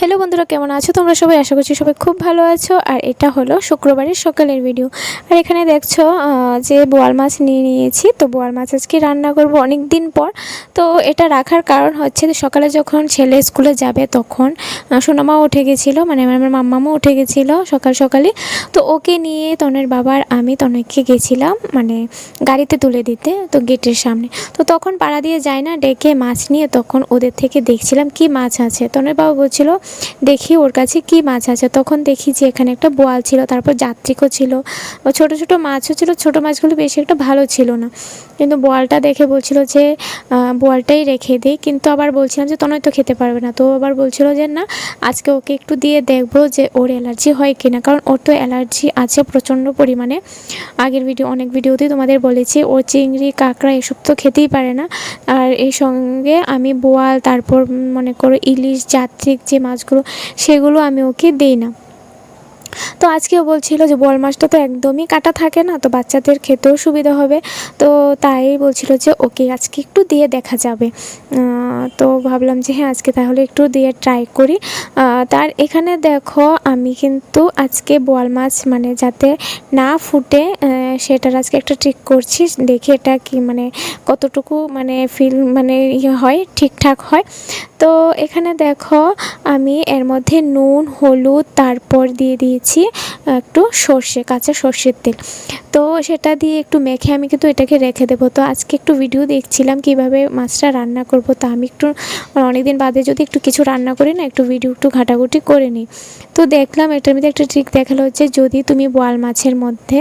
Hello বন্ধুরা, কেমন আছো? তোমরা সবাই আশা করছি সবাই খুব ভালো আছো। আর এটা হলো শুক্রবারের সকালের ভিডিও আর এখানে দেখছ যে বোয়াল মাছ নিয়ে নিয়েছি। তো বোয়াল মাছ আজকে রান্না করব অনেক দিন পর। তো এটা রাখার কারণ হচ্ছে সকালে যখন ছেলে স্কুলে যাবে তখন সোনামাও উঠে গেছিল মানে আমার মাম্মামও উঠে গেছিল সকাল সকালে। তো ওকে নিয়ে তনের বাবার, আমি তনয়কে গেছিলাম মানে গাড়িতে তুলে দিতে, তো গেটের সামনে। তো তখন পাড়া দিয়ে যায় না, ডেকে মাছ নিয়ে তখন ওদের থেকে দেখছিলাম কি মাছ আছে। তনের বাবা বলছিল দেখি ওর কাছে কি মাছ আছে। তখন দেখি যে এখানে একটা বোয়াল ছিল, তারপর যাত্রিকও ছিল। ছোট ছোট মাছও ছিল, ছোট মাছগুলো বেশি একটা ভালো ছিল না। কিন্তু বোয়ালটা দেখে বলছিল যে বোয়ালটাই রেখে দিই কিন্তু আবার বলছিলাম যে তনয় তো খেতে পারবে না। তো আবার বলছিল যে, না, আজকে ওকে একটু দিয়ে দেখব যে, ওর অ্যালার্জি হয় কিনা। কারণ ওর তো অ্যালার্জি আছে প্রচণ্ড পরিমাণে। আগের ভিডিও, অনেক ভিডিওতেই তোমাদের বলেছি, ও চিংড়ি, কাঁকড়া এসব তো খেতেই পারে না। আর এই সঙ্গে আমি বোয়াল, তারপর মনে করো ইলিশ, যাত্রিক যে মাছগুলো সেগুলো আমি ওকে দিই না। তো আজকেও বলছিল যে বোয়াল মাছটা তো একদমই কাটা থাকে না, তো বাচ্চাদের খেতেও সুবিধা হবে। তো তাই বলছিল যে ওকে আজকে একটু দিয়ে দেখা যাবে। তো ভাবলাম যে হ্যাঁ আজকে তাহলে একটু দিয়ে ট্রাই করি। তার এখানে দেখো আমি কিন্তু আজকে বোয়াল মাছ মানে যাতে না ফুটে সেটার আজকে একটা ট্রিক করছি, দেখি এটা কি মানে কতটুকু মানে ফিল মানে ইয়ে হয়, ঠিকঠাক হয়। তো এখানে দেখো আমি এর মধ্যে নুন, হলুদ, তারপর দিয়ে দিয়েছি একটু সর্ষে কাঁচা সর্ষের তেল। তো সেটা দিয়ে একটু মেখে আমি কিন্তু এটাকে রেখে দেবো। তো আজকে একটু ভিডিও দেখছিলাম কীভাবে মাছটা রান্না করব। তা আমি একটু অনেক দিন বাদে যদি একটু কিছু রান্না করি না, একটু ভিডিও একটু ঘাটাঘুটি করে নিই। তো দেখলাম এটার মধ্যে একটা ট্রিক দেখাল হচ্ছে যদি তুমি বোয়াল মাছের মধ্যে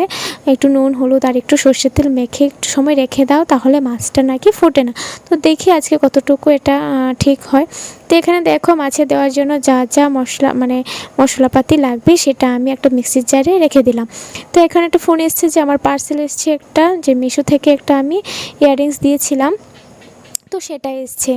একটু নুন, হলুদ আর একটু সর্ষের তেল মেখে একটু সময় রেখে দাও, তাহলে মাছটা নাকি ফোটে না। তো দেখি আজকে কতটুকু এটা ঠিক হয়। তো এখানে দেখো মাছে দেওয়ার জন্য যা যা মশলা মানে মশলাপাতি লাগবে সেটা আমি একটা মিক্সির জারে রেখে দিলাম। তো এখানে একটা ফোন এসছে যে আমার পার্সেল এসছে একটা যে মিশো থেকে একটা আমি ইয়াররিংস দিয়েছিলাম। তো সেটা এসছে।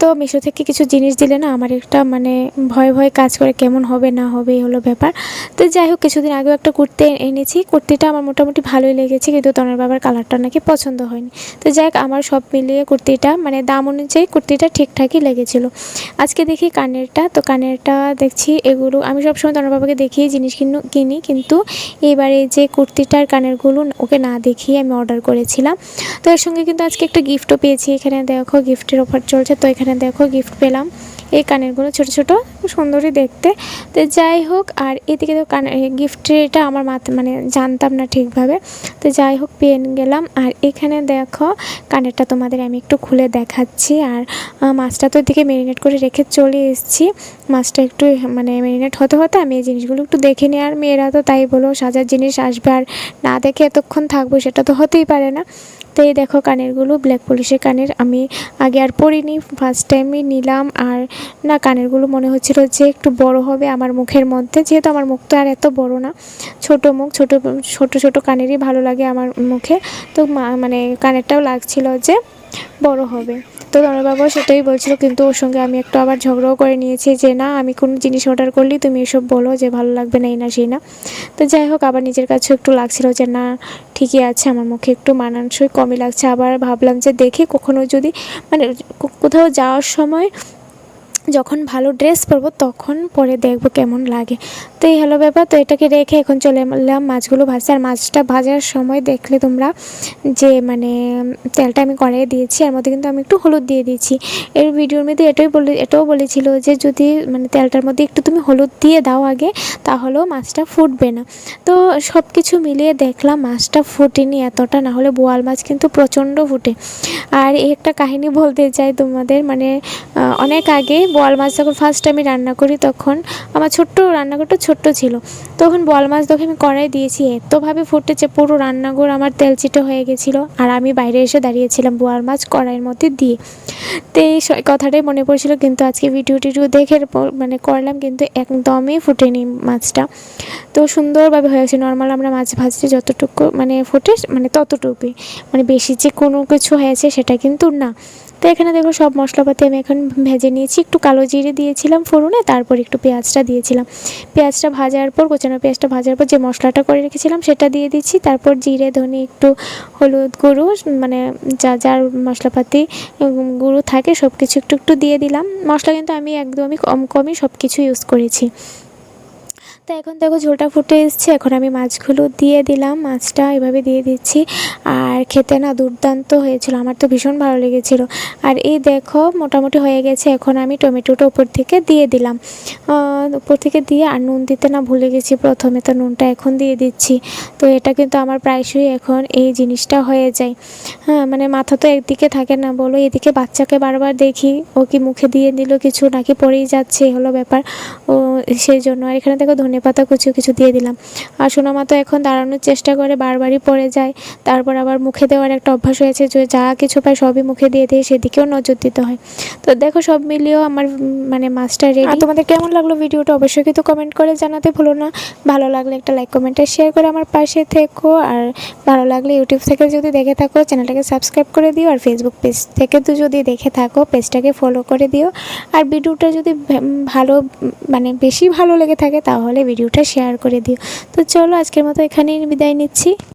তো মিশো থেকে কিছু জিনিস দিলে না আমার একটা মানে ভয় ভয় কাজ করে কেমন হবে না হবে এই হলো ব্যাপার। তো যাই হোক, কিছুদিন আগেও একটা কুর্তি এনেছি। কুর্তিটা আমার মোটামুটি ভালোই লেগেছে কিন্তু তনের বাবার কালারটা নাকি পছন্দ হয়নি। তো যাই হোক, আমার সব মিলিয়ে কুর্তিটা মানে দাম অনুযায়ী কুর্তিটা ঠিকঠাকই লেগেছিলো। আজকে দেখি কানেরটা, তো কানেরটা দেখছি এগুলো, আমি সবসময় তনের বাবাকে দেখিয়ে জিনিস কিনু, কিনি কিন্তু এবারে যে কুর্তিটার কানেরগুলো ওকে না দেখিয়ে আমি অর্ডার করেছিলাম। তো এর সঙ্গে কিন্তু আজকে একটা গিফটও পেয়েছি এখানে দেখো, গিফটের অফার চলছে। তো এখানে দেখো, গিফট পেলাম। এই কানেরগুলো ছোট ছোট সুন্দরই দেখতে। তো যাই হোক, আর এদিকে তো কানে গিফটের এটা আমার মাথা মানে জানতাম না ঠিকভাবে। তো যাই হোক, পেয়ে গেলাম। আর এখানে দেখো, কানেরটা তোমাদের আমি একটু খুলে দেখাচ্ছি। আর মাছটা তো এদিকে ম্যারিনেট করে রেখে চলে এসেছি। মাছটা একটু মানে ম্যারিনেট হতে হতে আমি এই জিনিসগুলো একটু দেখে নিই। আর মেয়েরা তো তাই বলো, সাজার জিনিস আসবে। আর না দেখে এতক্ষণ থাকব, সেটা তো হতেই পারে না। তো এই দেখো কানেরগুলো ব্ল্যাক পলিশের কানের। আমি আগে আর পরিনি ফার্স্ট টাইমই নিলাম। আর না, কানেরগুলো মনে হচ্ছিল যে একটু বড় হবে আমার মুখের মধ্যে। যেহেতু আমার মুখ তো আর এত বড় না, ছোট মুখ, ছোট ছোট ছোট কানেরই ভালো লাগে আমার মুখে। তো মানে কানেরটাও লাগছিল যে বড় হবে। তো আমার বাবা সেটাই বলছিল, কিন্তু ওর সঙ্গে আমি একটু আবার ঝগড়াও করে নিয়েছি যে, না, আমি কোনো জিনিস অর্ডার করলি, তুমি এসব বলো যে, ভালো লাগবে না, এই না, সেই না। তো যাই হোক, আবার নিজের কাছেও একটু লাগছিল যে, না, ঠিকই আছে, আমার মুখে একটু মানানসই কমই লাগছে। আবার ভাবলাম যে, দেখি কখনো যদি মানে কোথাও যাওয়ার সময় যখন ভালো ড্রেস পরবো, তখন পরে দেখব কেমন লাগে। তো এই হলো ব্যাপার। তো এটাকে রেখে এখন চলে এলাম মাছগুলো ভাজতে। আর মাছটা ভাজার সময় দেখলে তোমরা যে মানে তেলটা আমি কড়াইয়ে দিয়েছি, এর মধ্যে কিন্তু আমি একটু হলুদ দিয়ে দিয়েছি। এর ভিডিওর মধ্যে এটাই বলে, এটাও বলেছিল যে, যদি মানে তেলটার মধ্যে একটু তুমি হলুদ দিয়ে দাও আগে, তাহলেও মাছটা ফুটবে না। তো সব কিছু মিলিয়ে দেখলাম মাছটা ফুটেনি এতটা না হলে বোয়াল মাছ কিন্তু প্রচণ্ড ফুটে। আর একটা কাহিনী বলতে চাই তোমাদের মানে অনেক আগে বোয়াল মাছ যখন ফার্স্ট আমি রান্না করি তখন আমার ছোট্ট রান্নাঘরটা ছোট্ট ছিল। তখন বোয়াল মাছ দেখে আমি কড়াই দিয়েছি, এতভাবে ফুটেছে পুরো রান্নাঘর আমার তেলচিটে হয়ে গেছিল। আর আমি বাইরে এসে দাঁড়িয়েছিলাম বোয়াল মাছ কড়াইয়ের মধ্যে দিয়ে। তো এই কথাটাই মনে পড়ছিল কিন্তু আজকে ভিডিও টিডিও দেখে মানে করলাম কিন্তু একদমই ফুটেনি মাছটা। তো সুন্দরভাবে হয়েছে নর্মাল আমরা মাছ ভাজতে যতটুকু মানে ফুটে মানে ততটুকুই। মানে বেশি যে কোনো কিছু হয়েছে সেটা কিন্তু না। তো এখানে দেখো সব মশলাপাতি আমি এখন ভেজে নিয়েছি। একটু কালো জিরে দিয়েছিলাম ফোড়নে, তারপর একটু পেঁয়াজটা দিয়েছিলাম। পেঁয়াজটা ভাজার পর কোচানো পেঁয়াজটা ভাজার পর যে মশলাটা করে রেখেছিলাম, সেটা দিয়ে দিচ্ছি। তারপর জিরে, ধনে, একটু হলুদ গুঁড়ো মানে যা, যার মশলাপাতি গুঁড়ো থাকে সব কিছু একটু একটু দিয়ে দিলাম। মশলা কিন্তু আমি একদমই কম, কমই সব কিছু ইউজ করেছি। তো এখন দেখো ঝোলটা ফুটে এসছে, এখন আমি মাছগুলো দিয়ে দিলাম, মাছটা এভাবে দিয়ে দিচ্ছি। আর খেতে না দুর্দান্ত হয়েছিল, আমার তো ভীষণ ভালো লেগেছিল। আর এই দেখো মোটামুটি হয়ে গেছে, এখন আমি টমেটোটা উপর থেকে দিয়ে দিলাম। উপর থেকে দিয়ে আর নুন দিতে না ভুলে গেছি, প্রথমে তো নুনটা এখন দিয়ে দিচ্ছি। তো এটা কিন্তু আমার প্রায়শই এখন এই জিনিসটা হয়ে যায়। হ্যাঁ মানে মাথা তো একদিকে থাকে না, বলো এদিকে বাচ্চাকে বারবার দেখি, ও কি মুখে দিয়ে দিল কিছু নাকি পড়েই যাচ্ছে হলো ব্যাপার। ও, সেই জন্য। আর এখানে দেখো ধনে পাতা কুচু কিছু দিয়ে দিলাম। আর সোনামা তো এখন দাঁড়ানোর চেষ্টা করে, বারবারই পড়ে যায়। তারপর আবার মুখে দেওয়ার একটা অভ্যাস হয়েছে যে যা কিছু পায় সবই মুখে দিয়ে দিয়ে সেদিকেও নজর দিতে হয়। তো দেখো, সব মিলিয়েও আমার মানে মাছটা রেডি তোমাদের কেমন লাগল ভিডিওটা অবশ্যই কিন্তু কমেন্ট করে জানাতে ভুলো না। ভালো লাগলে একটা লাইক কমেন্টে শেয়ার করে আমার পাশে থেকো। আর ভালো লাগলে ইউটিউব থেকে যদি দেখে থাকো, চ্যানেলটাকে সাবস্ক্রাইব করে দিও। আর ফেসবুক পেজ থেকে তো যদি দেখে থাকো পেজটাকে ফলো করে দিও। আর ভিডিওটা যদি ভালো মানে বেশি ভালো লেগে থাকে, তাহলে ভিডিওটা শেয়ার করে দিও। তো চলো আজকের মতো এখানেই বিদায় নিচ্ছি।